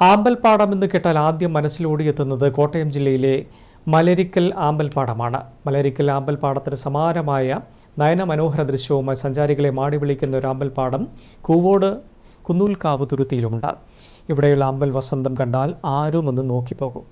ആമ്പൽപ്പാടം എന്ന് കേട്ടാൽ ആദ്യം മനസ്സിലോടിയെത്തുന്നത് കോട്ടയം ജില്ലയിലെ മലരിക്കൽ ആമ്പൽപ്പാടമാണ്. മലരിക്കൽ ആമ്പൽപ്പാടത്തിന് സമാനമായ നയനമനോഹര ദൃശ്യവുമായി സഞ്ചാരികളെ മാടി വിളിക്കുന്ന ഒരു ആമ്പൽപ്പാടം കൂവോട് കുന്നൂൽക്കാവ് തുരുത്തിയിലുമുണ്ട് ഇവിടെയുള്ള ആമ്പൽ വസന്തം കണ്ടാൽ ആരും ഒന്ന് നോക്കിപ്പോകും.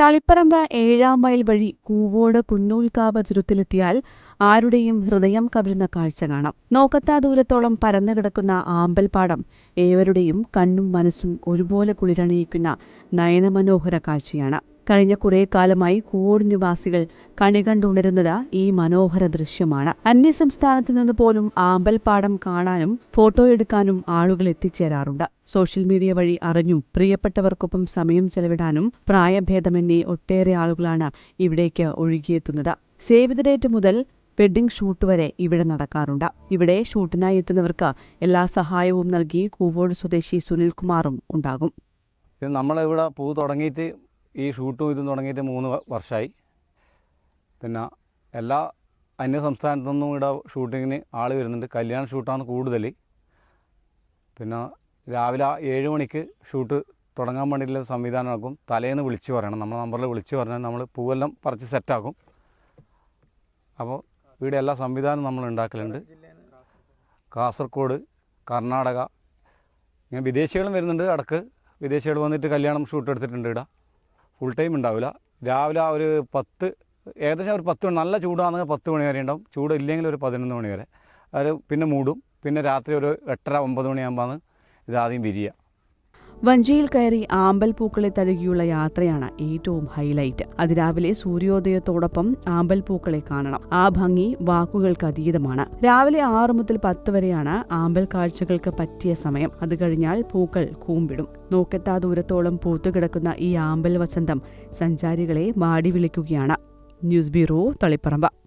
തളിപ്പറമ്പ് ഏഴാം മൈൽ വഴി കൂവോട് കുന്നൂൽക്കാവ് തുരുത്തിലെത്തിയാൽ ആരുടെയും ഹൃദയം കവിരുന്ന കാഴ്ച കാണാം. നോക്കത്താ ദൂരത്തോളം പരന്നു കിടക്കുന്ന ആമ്പൽപ്പാടം ഏവരുടെയും കണ്ണും മനസ്സും ഒരുപോലെ കുളിരണിയിക്കുന്ന നയനമനോഹര കാഴ്ചയാണ്. കഴിഞ്ഞ കുറേ കാലമായി കൂവോട് നിവാസികൾ കണി കണ്ടുണരുന്നത് ഈ മനോഹര ദൃശ്യമാണ്. അന്യസംസ്ഥാനത്ത് നിന്ന് പോലും ആമ്പൽപ്പാടം കാണാനും ഫോട്ടോ എടുക്കാനും ആളുകൾ എത്തിച്ചേരാറുണ്ട്. സോഷ്യൽ മീഡിയ വഴി അറിഞ്ഞും പ്രിയപ്പെട്ടവർക്കൊപ്പം സമയം ചെലവിടാനും പ്രായഭേദമന്യേ ഒട്ടേറെ ആളുകളാണ് ഇവിടേക്ക് ഒഴുകിയെത്തുന്നത്. സേവ് ദ ഡേറ്റ് മുതൽ വെഡ്ഡിംഗ് ഷൂട്ട് വരെ ഇവിടെ നടക്കാറുണ്ട്. ഇവിടെ ഷൂട്ടിനായി എത്തുന്നവർക്ക് എല്ലാ സഹായവും നൽകി കൂവോട് സ്വദേശി സുനിൽകുമാറും ഉണ്ടാകും. നമ്മളിവിടെ പൂ തുടങ്ങിയിട്ട് ഈ ഷൂട്ടും ഇതും തുടങ്ങിയിട്ട് മൂന്ന് വർഷമായി പിന്നെ എല്ലാ അന്യ സംസ്ഥാനത്തു നിന്നും ഇവിടെ ഷൂട്ടിങ്ങിന് ആൾ വരുന്നുണ്ട്. കല്യാണ ഷൂട്ടാണ് കൂടുതൽ പിന്നെ രാവിലെ ഏഴ് മണിക്ക് ഷൂട്ട് തുടങ്ങാൻ വേണ്ടിയിട്ടുള്ള സംവിധാനം ആക്കും. തലേന്ന് വിളിച്ചു പറയണം. നമ്മുടെ നമ്പറിൽ വിളിച്ചു പറഞ്ഞാൽ നമ്മൾ പൂവെല്ലാം പറിച്ച് സെറ്റാക്കും അപ്പോൾ ഇവിടെ എല്ലാ സംവിധാനവും നമ്മൾ ഉണ്ടാക്കലുണ്ട്. കാസർഗോഡ് കർണാടക ഇങ്ങനെ വിദേശികളും വരുന്നുണ്ട് ഇടയ്ക്ക്. വിദേശികൾ വന്നിട്ട് കല്യാണം ഷൂട്ട് എടുത്തിട്ടുണ്ട് ഇവിടെ. ഫുൾ ടൈം ഉണ്ടാവില്ല. രാവിലെ ഒരു പത്ത് ഏകദേശം ഒരു പത്ത് മണി നല്ല ചൂടാണെങ്കിൽ പത്ത് മണി വരെ ഉണ്ടാവും. ചൂട് ഇല്ലെങ്കിൽ ഒരു പതിനൊന്ന് മണി വരെ. അത് പിന്നെ മൂടും. പിന്നെ രാത്രി ഒരു എട്ടര ഒമ്പത് മണിയാകുമ്പോൾ ഇത് ആദ്യം വിരിയുക. വഞ്ചിയിൽ കയറി ആമ്പൽ പൂക്കളെ തഴുകിയുള്ള യാത്രയാണ് ഏറ്റവും ഹൈലൈറ്റ്. അതിരാവിലെ സൂര്യോദയത്തോടൊപ്പം ആമ്പൽ പൂക്കളെ കാണണം. ആ ഭംഗി വാക്കുകൾക്ക് അതീതമാണ്. രാവിലെ ആറു മുതൽ പത്ത് വരെയാണ് ആമ്പൽ കാഴ്ചകൾക്ക് പറ്റിയ സമയം. അത് കഴിഞ്ഞാൽ പൂക്കൾ കൂമ്പിടും. നോക്കെത്താ ദൂരത്തോളം പൂത്തുകിടക്കുന്ന ഈ ആമ്പൽ വസന്തം സഞ്ചാരികളെ മാടി വിളിക്കുകയാണ്. News bureau Taliparamba.